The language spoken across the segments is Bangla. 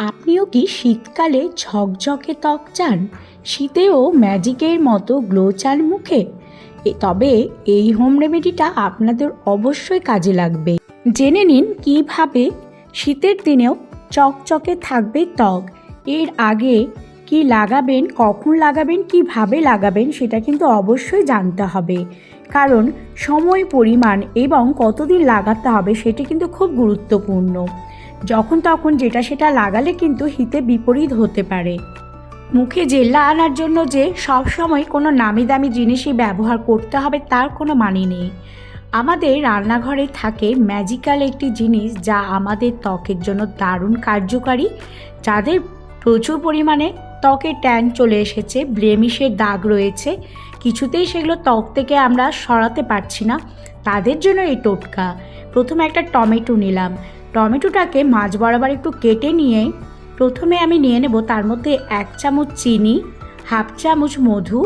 আপনিও কি শীতকালে ঝকঝকে ত্বক চান? শীতেও ম্যাজিকের মতো গ্লো চান মুখে? তবে এই হোম রেমেডিটা আপনাদের অবশ্যই কাজে লাগবে। জেনে নিন কীভাবে শীতের দিনেও চকচকে থাকবে ত্বক। এর আগে কি লাগাবেন, কখন লাগাবেন, কীভাবে লাগাবেন সেটা কিন্তু অবশ্যই জানতে হবে। কারণ সময়, পরিমাণ এবং কতদিন লাগাতে হবে সেটি কিন্তু খুব গুরুত্বপূর্ণ। যখন তখন যেটা সেটা লাগালে কিন্তু হিতে বিপরীত হতে পারে। মুখে জেল্লা আনার জন্য যে সব সময় কোনো নামি দামি জিনিসই ব্যবহার করতে হবে তার কোনো মানে নেই। আমাদের রান্নাঘরে থাকে ম্যাজিক্যাল একটি জিনিস যা আমাদের ত্বকের জন্য দারুণ কার্যকারী, যাদের প্রচুর পরিমাণে ত্বকে ট্যান চলে এসেছে, ব্লেমিশের দাগ রয়েছে, কিছুতেই সেগুলো ত্বক থেকে আমরা সরাতে পারছি না। তাদের জন্য এই টোটকা। প্রথমে একটা টমেটো নিলাম। টমেটোটাকে মাছ বরাবর একটু কেটে নিয়ে প্রথমে আমি নিয়ে নেব তার মধ্যে এক চামচ চিনি, হাফ চামচ মধু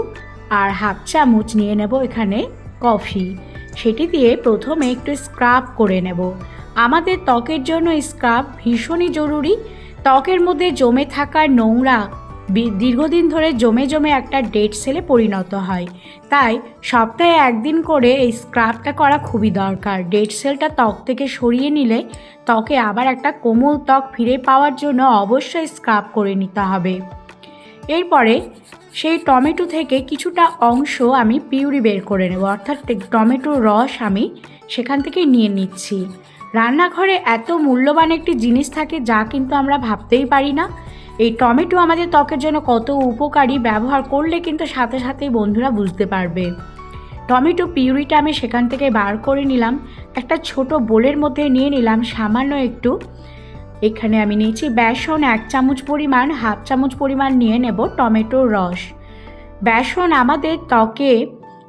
আর হাফ চামচ নিয়ে নেব এখানে কফি। সেটি দিয়ে প্রথমে একটু স্ক্রাব করে নেব। আমাদের ত্বকের জন্য স্ক্রাব ভীষণই জরুরি। ত্বকের মধ্যে জমে থাকা নোংরা দীর্ঘদিন ধরে জমে জমে একটা ডেড সেলে পরিণত হয়। তাই সপ্তাহে একদিন করে এই স্ক্রাবটা করা খুবই দরকার। ডেড সেলটা ত্বক থেকে সরিয়ে নিলে ত্বকে আবার একটা কোমল ত্বক ফিরে পাওয়ার জন্য অবশ্যই স্ক্রাব করে নিতে হবে। এরপরে সেই টমেটো থেকে কিছুটা অংশ আমি পিউরি বের করে নেব। অর্থাৎ টমেটোর রস আমি সেখান থেকে নিয়ে নিচ্ছি। রান্নাঘরে এত মূল্যবান একটি জিনিস থাকে যা কিন্তু আমরা ভাবতেই পারি না। এই টমেটো আমাদের ত্বকের জন্য কত উপকারী ব্যবহার করলে কিন্তু সাথে সাথেই বন্ধুরা বুঝতে পারবে। টমেটো পিউরিটা আমি সেখান থেকে বার করে নিলাম। একটা ছোট বোলের মধ্যে নিয়ে নিলাম সামান্য একটু। এখানে আমি নিয়েছি বেসন এক চামচ পরিমাণ, হাফ চামচ পরিমাণ নিয়ে নেব টমেটোর রস। বেসন আমাদের ত্বকে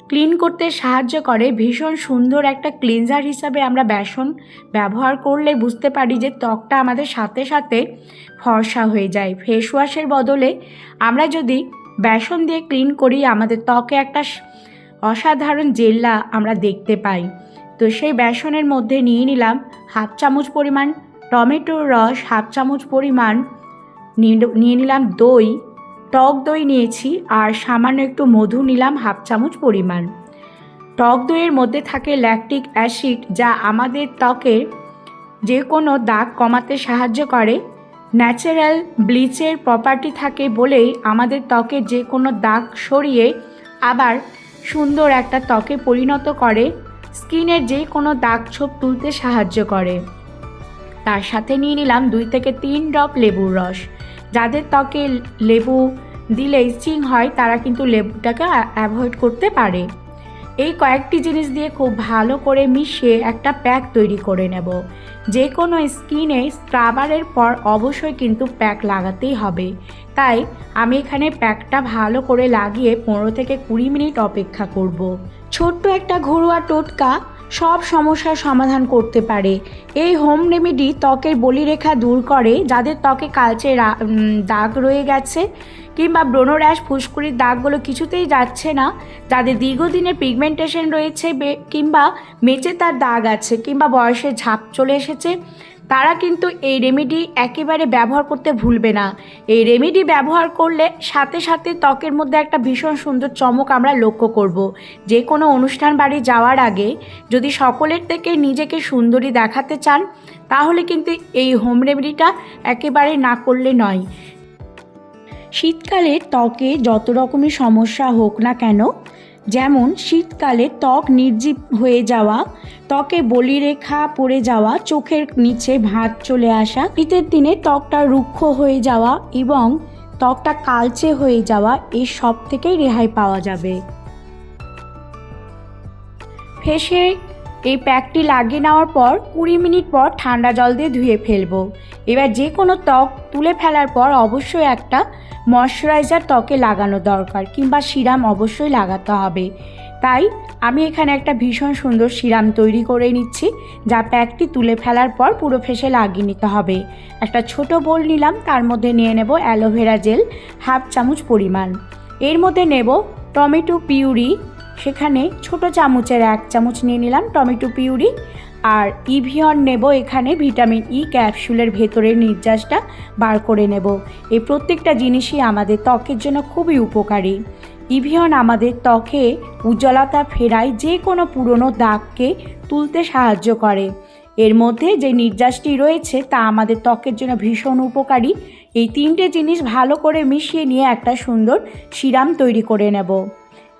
ক্লিন করতে সাহায্য করে। ভীষণ সুন্দর একটা ক্লিনজার হিসাবে আমরা বেসন ব্যবহার করলে বুঝতে পারি যে ত্বকটা আমাদের সাথে সাথে ফর্সা হয়ে যায়। ফেস ওয়াশের বদলে আমরা যদি বেসন দিয়ে ক্লিন করি, আমাদের ত্বকে একটা অসাধারণ জেল্লা আমরা দেখতে পাই। তো সেই বেসনের মধ্যে নিয়ে নিলাম হাফ চামচ পরিমাণ টমেটোর রস, হাফ চামচ পরিমাণ নিয়ে- নিলাম দই টক দই নিয়েছি আর সামান্য একটু মধু নিলাম হাফ চামচ পরিমাণ। টক দইয়ের মধ্যে থাকে ল্যাকটিক অ্যাসিড যা আমাদের ত্বকের যে কোনো দাগ কমাতে সাহায্য করে। ন্যাচারাল ব্লিচের প্রপার্টি থাকে বলেই আমাদের ত্বকের যে কোনো দাগ সরিয়ে আবার সুন্দর একটা ত্বকে পরিণত করে। স্কিনের যে কোনো দাগ ছোপ তুলতে সাহায্য করে। তার সাথে নিয়ে নিলাম দুই থেকে তিন ড্রপ লেবুর রস। যাদের ত্বকে লেবু দিলে ইচিং হয়, তারা কিন্তু লেবুটাকে অ্যাভয়েড করতে পারে। এই কয়েকটি জিনিস দিয়ে খুব ভালো করে মিশিয়ে একটা প্যাক তৈরি করে নেব। যে কোনো স্কিনে স্ক্রাবারের পর অবশ্যই কিন্তু প্যাক লাগাতেই হবে। তাই আমি এখানে প্যাকটা ভালো করে লাগিয়ে পনেরো থেকে কুড়ি মিনিট অপেক্ষা করব। ছোট্ট একটা ঘরোয়া টোটকা সব সমস্যার সমাধান করতে পারে। এই হোম রেমেডি ত্বকের বলিরেখা দূর করে, যাদের ত্বকে কালচে দাগ রয়ে গেছে কিংবা ব্রণ র্যাশ, ফুসকুড়ির দাগগুলো কিছুতেই যাচ্ছে না, যাদের দীর্ঘদিনের পিগমেন্টেশন রয়েছে কিংবা মেচে তার দাগ আছে, কিংবা বয়সের ঝাপ চলে এসেছে তারা কিন্তু এই রেমেডি একেবারে ব্যবহার করতে ভুলবে না। এই রেমেডি ব্যবহার করলে সাথে সাথে ত্বকের মধ্যে একটা ভীষণ সুন্দর চমক আমরা লক্ষ্য করব। যে কোনো অনুষ্ঠান বাড়ি যাওয়ার আগে যদি সকলের থেকে নিজেকে সুন্দরী দেখাতে চান, তাহলে কিন্তু এই হোম রেমেডিটা একেবারে না করলে নয়। শীতকালে ত্বকে যত রকমের সমস্যা হোক না কেন যেমন শীতকালে ত্বক নির্জীব হয়ে যাওয়া, ত্বকে বলিরেখা পড়ে যাওয়া, চোখের নিচে ভাত চলে আসা, শীতের দিনে ত্বকটা রুক্ষ হয়ে যাওয়া এবং ত্বকটা কালচে হয়ে যাওয়া এই সব থেকেই রেহাই পাওয়া যাবে। ফেসে এই প্যাকটি লাগিয়ে নেওয়ার পর কুড়ি মিনিট পর ঠান্ডা জল দিয়ে ধুয়ে ফেলব। এবার যে কোনো ত্বক তুলে ফেলার পর অবশ্যই একটা ময়শ্চারাইজার ত্বকে লাগানো দরকার কিংবা সিরাম অবশ্যই লাগাতে হবে। তাই আমি এখানে একটা ভীষণ সুন্দর সিরাম তৈরি করে নিচ্ছি, যা প্যাকটি তুলে ফেলার পর পুরো ফেসে লাগিয়ে নিতে হবে। একটা ছোট বোল নিলাম, তার মধ্যে নিয়ে নেব অ্যালোভেরা জেল হাফ চামচ পরিমাণ। এর মধ্যে নেব টমেটো পিউরি সেখানে ছোট চামচের এক চামচ নিয়ে নিলাম টমেটো পিউরি আর ইভিয়ন নেব এখানে ভিটামিন ই ক্যাপসুলের ভেতরের নির্যাসটা বার করে নেব। এই প্রত্যেকটা জিনিসই আমাদের ত্বকের জন্য খুবই উপকারী। ইভিয়ন আমাদের ত্বকে উজ্জ্বলতা ফেরায় যে কোনো পুরনো দাগকে তুলতে সাহায্য করে। এর মধ্যে যে নির্যাসটি রয়েছে তা আমাদের ত্বকের জন্য ভীষণ উপকারী। এই তিনটে জিনিস ভালো করে মিশিয়ে নিয়ে একটা সুন্দর সিরাম তৈরি করে নেব।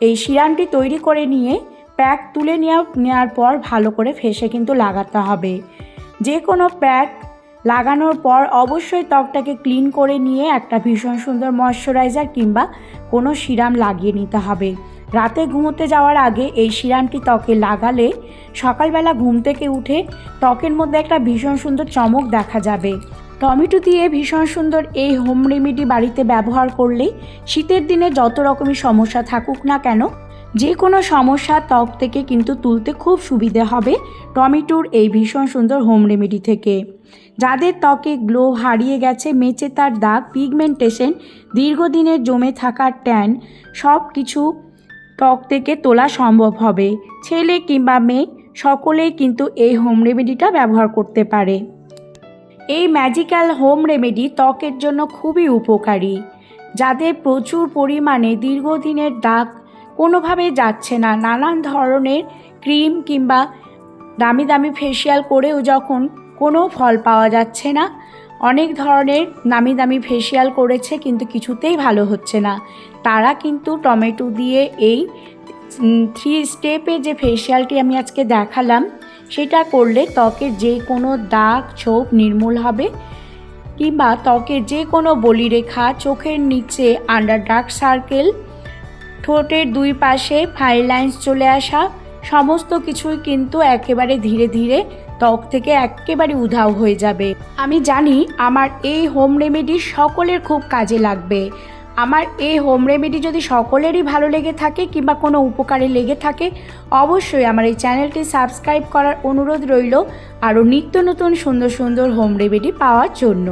এই সিরামটি তৈরি করে নিয়ে প্যাক তুলে নেওয়া নেওয়ার পর ভালো করে ফেসে কিন্তু লাগাতে হবে। যে কোনো প্যাক লাগানোর পর অবশ্যই ত্বকটাকে ক্লিন করে নিয়ে একটা ভীষণ সুন্দর ময়শ্চারাইজার কিংবা কোনো সিরাম লাগিয়ে নিতে হবে। রাতে ঘুমোতে যাওয়ার আগে এই সিরামটি ত্বকে লাগালে সকালবেলা ঘুম থেকে উঠে ত্বকের মধ্যে একটা ভীষণ সুন্দর চমক দেখা যাবে। টমেটো দিয়ে ভীষণ সুন্দর এই হোম রেমেডি বাড়িতে ব্যবহার করলে শীতের দিনে যত রকমের সমস্যা থাকুক না কেন, যে কোনো সমস্যা ত্বক থেকে কিন্তু তুলতে খুব সুবিধে হবে টমেটোর এই ভীষণ সুন্দর হোম রেমেডি থেকে। যাদের ত্বকে গ্লো হারিয়ে গেছে, মেচে তার দাগ, পিগমেন্টেশন, দীর্ঘদিনের জমে থাকা ট্যান সব কিছু ত্বক থেকে তোলা সম্ভব হবে। ছেলে কিংবা মেয়ে সকলেই কিন্তু এই হোম রেমেডিটা ব্যবহার করতে পারে। এই ম্যাজিক্যাল হোম রেমেডি ত্বকের জন্য খুবই উপকারী, যাদের প্রচুর পরিমাণে দীর্ঘদিনের দাগ কোনোভাবে যাচ্ছে না। নানান ধরনের ক্রিম কিংবা দামি দামি ফেসিয়াল করেও যখন কোনো ফল পাওয়া যাচ্ছে না, অনেক ধরনের দামি দামি ফেসিয়াল করেছে কিন্তু কিছুতেই ভালো হচ্ছে না। তারা কিন্তু টমেটো দিয়ে এই থ্রি স্টেপে যে ফেসিয়ালটি আমি আজকে দেখালাম সেটা করলে ত্বকের যে কোনো দাগ, ছোপ নির্মূল হবে কিংবা ত্বকের যে কোনো বলিরেখা, চোখের নিচে আন্ডার ডার্ক সার্কেল ঠোঁটের দুই পাশে ফাইল লাইন্স চলে আসা, সমস্ত কিছুই কিন্তু একেবারে ধীরে ধীরে ত্বক থেকে একেবারে উধাও হয়ে যাবে। আমি জানি আমার এই হোম রেমেডি সকলের খুব কাজে লাগবে। আমার এই হোম রেমেডি যদি সকলেরই ভালো লেগে থাকে কিংবা কোনো উপকারে লেগে থাকে, অবশ্যই আমার এই চ্যানেলটি সাবস্ক্রাইব করার অনুরোধ রইল। আরও নিত্য নতুন সুন্দর সুন্দর হোম রেমেডি পাওয়ার জন্য।